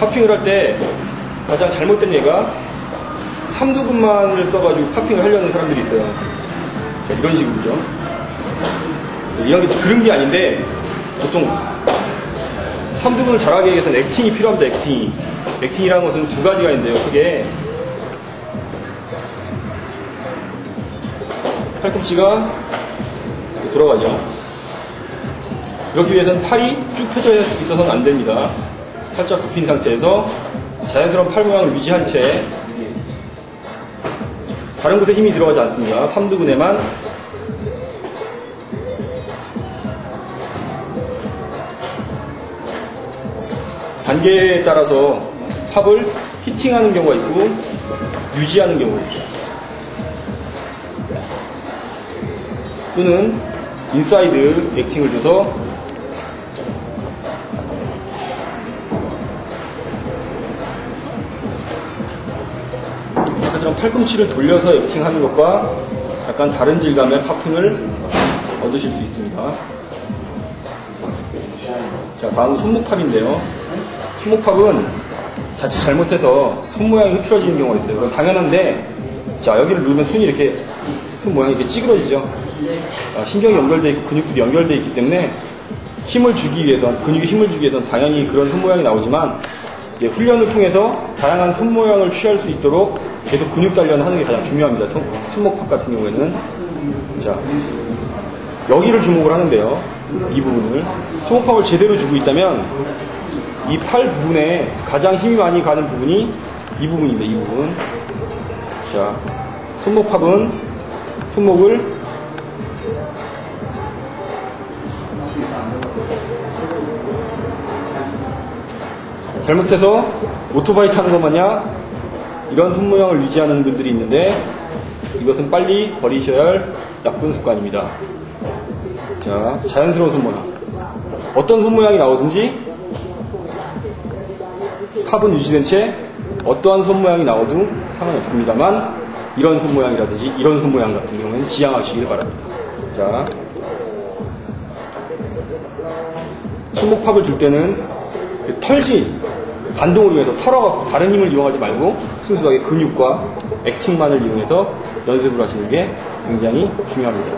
팝핑을 할 때 가장 잘못된 예가 삼두근만을 써가지고 팝핑을 하려는 사람들이 있어요. 자, 이런 식으로죠. 이런 게 그런 게 아닌데 보통 삼두근을 잘하기 위해서는 액팅이 필요합니다. 액팅이. 액팅이라는 것은 두 가지가 있는데요. 크게 팔꿈치가 들어가죠. 여기 위해서는 팔이 쭉 펴져 있어서는 안 됩니다. 살짝 굽힌 상태에서 자연스러운 팔 모양을 유지한 채 다른 곳에 힘이 들어가지 않습니다. 삼두근에만 단계에 따라서 팝을 히팅하는 경우가 있고 유지하는 경우가 있어요. 또는 인사이드 액팅을 줘서 팔꿈치를 돌려서 액팅하는 것과 약간 다른 질감의 팝핑을 얻으실 수 있습니다. 자, 다음은 손목팝인데요. 손목팝은 자칫 잘못해서 손 모양이 흐트러지는 경우가 있어요. 그건 당연한데, 자, 여기를 누르면 손이 이렇게, 손 모양이 이렇게 찌그러지죠. 아, 신경이 연결되어 있고 근육들이 연결되어 있기 때문에 힘을 주기 위해선, 근육에 힘을 주기 위해선 당연히 그런 손 모양이 나오지만, 훈련을 통해서 다양한 손 모양을 취할 수 있도록 계속 근육 단련을 하는 게 가장 중요합니다. 손, 손목팝 같은 경우에는. 자, 여기를 주목을 하는데요. 이 부분을. 손목팝을 제대로 주고 있다면 이 팔 부분에 가장 힘이 많이 가는 부분이 이 부분입니다. 이 부분. 자, 손목팝은 손목을 잘못해서 오토바이 타는 것 마냥 이런 손 모양을 유지하는 분들이 있는데 이것은 빨리 버리셔야 할 나쁜 습관입니다. 자, 자연스러운 손 모양. 어떤 손 모양이 나오든지 팝은 유지된 채 어떠한 손 모양이 나와도 상관없습니다만 이런 손 모양이라든지 이런 손 모양 같은 경우에는 지양하시길 바랍니다. 자, 손목 팝을 줄 때는 그 털지 반동을 이용해서 털어갖고 다른 힘을 이용하지 말고 순수하게 근육과 액팅만을 이용해서 연습을 하시는 게 굉장히 중요합니다.